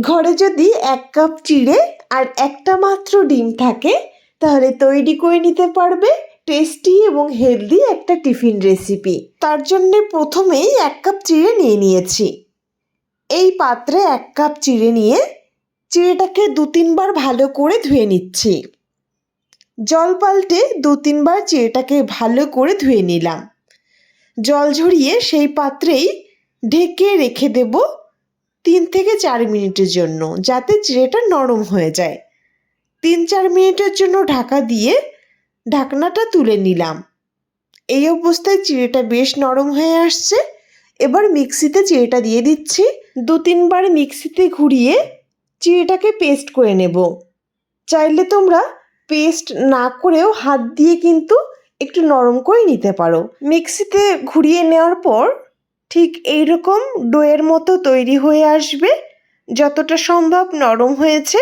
ঘরে যদি এক কাপ চিড়ে আর একটা মাত্র ডিম থাকে, তাহলে তৈরি করে নিতে পারবে টেস্টি এবং হেলদি একটা টিফিন রেসিপি। তার জন্য প্রথমেই এক কাপ চিড়ে নিয়ে নিয়েছি। এই পাত্রে এক কাপ চিড়ে নিয়ে চিড়েটাকে দু তিনবার ভালো করে ধুয়ে নিচ্ছি। জল পাল্টে দু তিনবার চিড়েটাকে ভালো করে ধুয়ে নিলাম। জল ঝরিয়ে সেই পাত্রেই ঢেকে রেখে দেব তিন থেকে চার মিনিটের জন্য, যাতে চিড়েটা নরম হয়ে যায়। তিন চার মিনিটের জন্য ঢাকা দিয়ে ঢাকনাটা তুলে নিলাম। এই অবস্থায় চিড়েটা বেশ নরম হয়ে আসছে। এবার মিক্সিতে চিড়েটা দিয়ে দিচ্ছি। দু তিনবার মিক্সিতে ঘুরিয়ে চিড়েটাকে পেস্ট করে নেব। চাইলে তোমরা পেস্ট না করেও হাত দিয়ে কিন্তু একটু নরম করে নিতে পারো। মিক্সিতে ঘুরিয়ে নেওয়ার পর ঠিক এইরকম ডোয়ের মতো তৈরি হয়ে আসবে, যতটা সম্ভব নরম হয়েছে।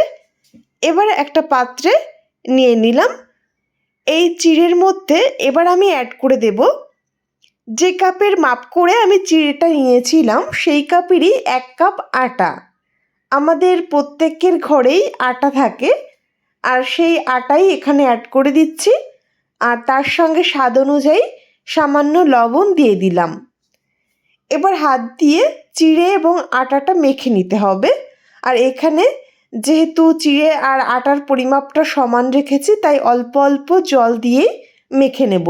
এবার একটা পাত্রে নিয়ে নিলাম। এই চিড়ের মধ্যে এবার আমি অ্যাড করে দেব। যে কাপের মাপ করে আমি চিড়েটা নিয়েছিলাম, সেই কাপেরই এক কাপ আটা। আমাদের প্রত্যেকের ঘরেই আটা থাকে, আর সেই আটাই এখানে অ্যাড করে দিচ্ছি। আর তার সঙ্গে স্বাদ অনুযায়ী সামান্য লবণ দিয়ে দিলাম। এবার হাত দিয়ে চিড়ে এবং আটাটা মেখে নিতে হবে। আর এখানে যেহেতু চিড়ে আর আটার পরিমাপটা সমান রেখেছি, তাই অল্প অল্প জল দিয়ে মেখে নেব।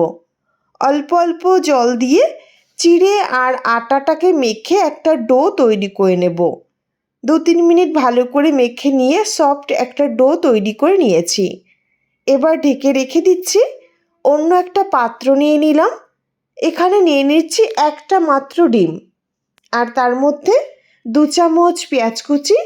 অল্প অল্প জল দিয়ে চিড়ে আর আটাটাকে মেখে একটা ডো তৈরি করে নেব। দু তিন মিনিট ভালো করে মেখে নিয়ে সফট একটা ডো তৈরি করে নিয়েছি। এবার ঢেকে রেখে দিচ্ছি, অন্য একটা পাত্র নিয়ে নিলাম। এখানে নিয়ে নিচ্ছি একটা মাত্র ডিম। আর তার মধ্যে দু চামচ পেঁয়াজ কুচি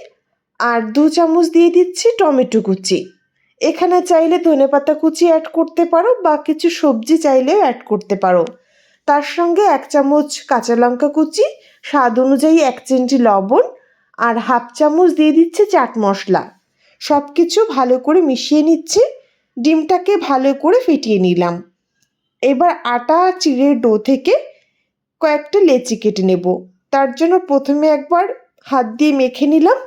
আর দু চামচ দিয়ে দিচ্ছি টমেটো কুচি। এখানে চাইলে ধনেপাতা কুচি অ্যাড করতে পারো বা কিছু সবজি চাইলেও অ্যাড করতে পারো। তার সঙ্গে এক চামচ কাঁচা লঙ্কা কুচি, স্বাদ অনুযায়ী এক চিমটি লবণ আর হাফ চামচ দিয়ে দিচ্ছে চাট মশলা। সব কিছু ভালো করে মিশিয়ে নিচ্ছে। ডিমটাকে ভালো করে ফেটিয়ে নিলাম। এবার আটা চিড়ের ডো থেকে কয়েকটা লেচি কেটে নেব। তার জন্য প্রথমে একবার হাত দিয়ে মেখে নিলাম।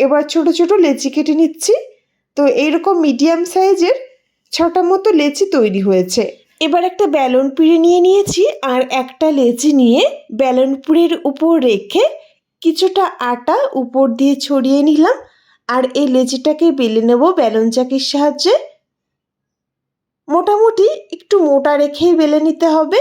এবার ছোট ছোট লেচি কেটে নিচ্ছি। তো এইরকম মিডিয়াম সাইজের ছটা মতো লেচি তৈরি হয়েছে। এবার একটা ব্যালন পিড়ে নিয়ে নিয়েছি আর একটা লেচি নিয়ে ব্যালন পিড়ের উপর রেখে কিছুটা আটা উপর দিয়ে ছড়িয়ে নিলাম আর এই লেচিটাকে বেলে নেব ব্যালন চাকির সাহায্যে। মোটামুটি মোটা রেখেই বেলে নিতে হবে।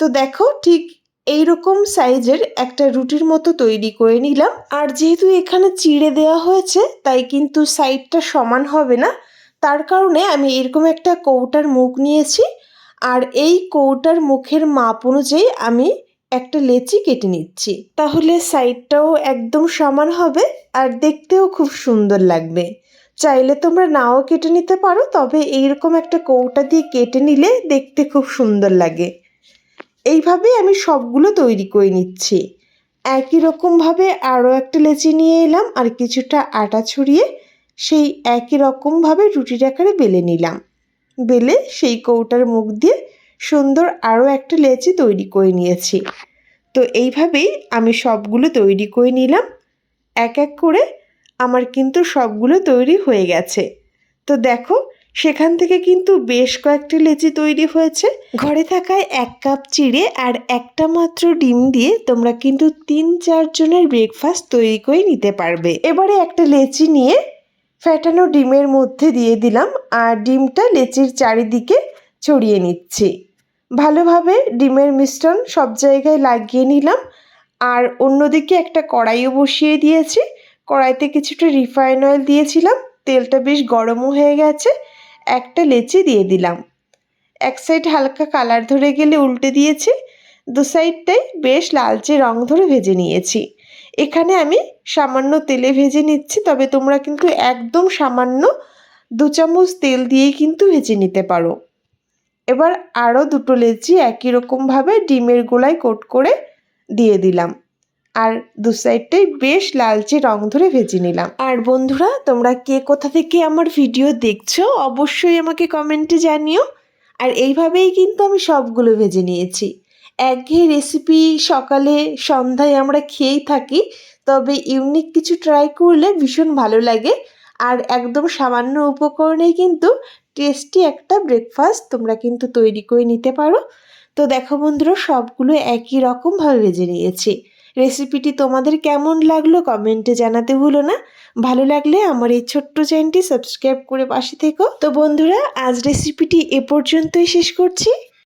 তো দেখো ঠিক এই রকম সাইজের একটা রুটির মতো তৈরি করে নিলাম। আর যেহেতু এখানে চিড়ে দেওয়া হয়েছে, তাই কিন্তু সাইডটা সমান হবে না। তার কারণে আমি এরকম একটা কৌটার মুখ নিয়েছি। আর এই কৌটার মুখের মাপ অনুযায়ী আমি একটা লেচি কেটে নিচ্ছি। তাহলে সাইডটাও একদম সমান হবে আর দেখতেও খুব সুন্দর লাগবে। চাইলে তোমরা নাও কেটে নিতে পারো, তবে এইরকম একটা কৌটা দিয়ে কেটে নিলে দেখতে খুব সুন্দর লাগে। এইভাবে আমি সবগুলো তৈরি করে নিচ্ছি। একই রকমভাবে আরও একটা লেচি নিয়ে এলাম আর কিছুটা আটা ছড়িয়ে সেই একই রকমভাবে রুটির আকারে বেলে নিলাম। বেলে সেই কৌটার মুখ দিয়ে সুন্দর আরও একটা লেচি তৈরি করে নিয়েছি। তো এইভাবেই আমি সবগুলো তৈরি করে নিলাম। এক এক করে আমার কিন্তু সবগুলো তৈরি হয়ে গেছে। তো দেখো, সেখান থেকে কিন্তু বেশ কয়েকটি লেচি তৈরি হয়েছে। ঘরে থাকায় এক কাপ চিড়ে আর একটা মাত্র ডিম দিয়ে তোমরা কিন্তু তিন চারজনের ব্রেকফাস্ট তৈরি করে নিতে পারবে। এবারে একটা লেচি নিয়ে ফ্যাটানো ডিমের মধ্যে দিয়ে দিলাম আর ডিমটা লেচির চারিদিকে ছড়িয়ে নিচ্ছি। ভালোভাবে ডিমের মিশ্রণ সব জায়গায় লাগিয়ে নিলাম। আর অন্যদিকে একটা কড়াইও বসিয়ে দিয়েছি। কড়াইতে কিছুটা রিফাইন অয়েল দিয়েছিলাম, তেলটা বেশ গরমও হয়ে গেছে, একটা লেচি দিয়ে দিলাম। এক সাইড হালকা কালার ধরে গেলে উল্টে দিয়েছি, দু সাইডটাই বেশ লালচে রং ধরে ভেজে নিয়েছি। এখানে আমি সামান্য তেলে ভেজে নিচ্ছি, তবে তোমরা কিন্তু একদম সামান্য দু চামচ তেল দিয়েই কিন্তু ভেজে নিতে পারো। এবার আরও দুটো লেচি একই রকমভাবে ডিমের গোলায় কোট করে দিয়ে দিলাম। আর দু সাইডটাই বেশ লালচে রং ধরে ভেজে নিলাম। আর বন্ধুরা, তোমরা কে কোথা থেকে আমার ভিডিও দেখছ, অবশ্যই আমাকে কমেন্টে জানিও। আর এইভাবেই কিন্তু আমি সবগুলো ভেজে নিয়েছি। একঘেয়ে রেসিপি সকালে সন্ধ্যায় আমরা খেয়েই থাকি, তবে ইউনিক কিছু ট্রাই করলে ভীষণ ভালো লাগে। আর একদম সামান্য উপকরণেই কিন্তু টেস্টি একটা ব্রেকফাস্ট তোমরা কিন্তু তৈরি করে নিতে পারো। তো দেখো বন্ধুরা, সবগুলো একই রকমভাবে ভেজে নিয়েছি। রেসিপিটি তোমাদের কেমন লাগল কমেন্টে জানাতে ভুলো না। ভালো লাগলে আমার এই ছোট্ট চ্যানেলটি সাবস্ক্রাইব করে পাশে থেকো। তো বন্ধুরা, আজ রেসিপিটি এ পর্যন্তই শেষ করছি।